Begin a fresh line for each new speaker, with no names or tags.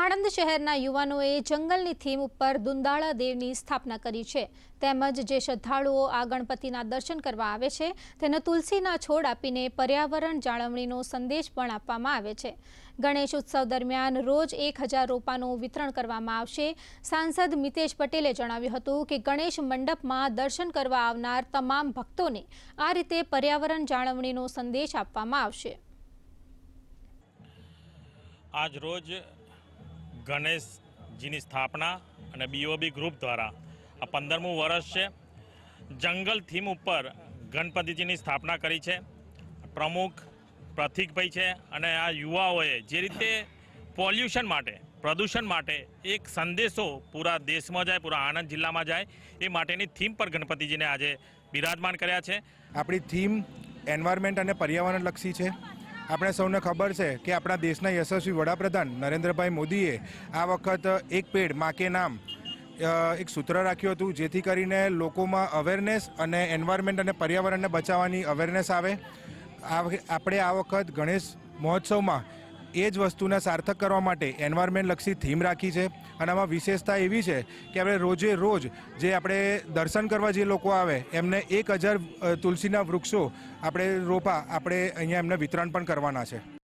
આણંદ શહેરના યુવાનોએ જંગલની થીમ ઉપર દુંદાળા દેવની સ્થાપના કરી છે. તેમજ જે શ્રદ્ધાળુઓ આ ગણપતિના દર્શન કરવા આવે છે, તેને તુલસીના છોડ આપીને પર્યાવરણ જાળવણીનો સંદેશ પણ આપવામાં આવે છે. ગણેશ ઉત્સવ દરમિયાન રોજ એક હજાર રોપાનું વિતરણ કરવામાં આવશે. સાંસદ મિતેશ પટેલે જણાવ્યું હતું કે ગણેશ મંડપમાં દર્શન કરવા આવનાર તમામ ભક્તોને આ રીતે પર્યાવરણ જાળવણીનો સંદેશ આપવામાં આવશે.
આજ રોજ ગણેશજીની સ્થાપના અને બીઓબી ગ્રુપ દ્વારા આ પંદરમું વર્ષ છે. જંગલ થીમ ઉપર ગણપતિજીની સ્થાપના કરી છે. પ્રમુખ પ્રતિકભાઈ છે અને આ યુવાઓએ જે રીતે પોલ્યુશન માટે, પ્રદૂષણ માટે એક સંદેશો પૂરા દેશમાં જાય, પૂરા આણંદ જિલ્લામાં જાય, એ માટેની થીમ પર ગણપતિજીને આજે બિરાજમાન કર્યા છે.
આપણી થીમ એન્વાયરમેન્ટ અને પર્યાવરણલક્ષી છે. આપણે સૌને ખબર છે કે આપણા દેશના યશસ્વી વડાપ્રધાન નરેન્દ્રભાઈ મોદીએ આ વખત એક પેડ મા કે નામ એક સૂત્ર રાખ્યું હતું જેથી કરીને લોકોમાં અવેરનેસ અને એન્વાયરમેન્ટ અને પર્યાવરણને બચાવવાની અવેરનેસ આવે. આપણે આ વખત ગણેશ મહોત્સવમાં એ જ વસ્તુને સાર્થક કરવા માટે એન્વાયરમેન્ટ લક્ષી થીમ રાખી છે. અને આમાં વિશેષતા એવી છે કે આપણે રોજે રોજ જે આપણે દર્શન કરવા જે લોકો આવે, એમને એક હજાર તુલસીના વૃક્ષો આપણે રોપા, આપણે અહીંયા એમને વિતરણ પણ કરવાના છે.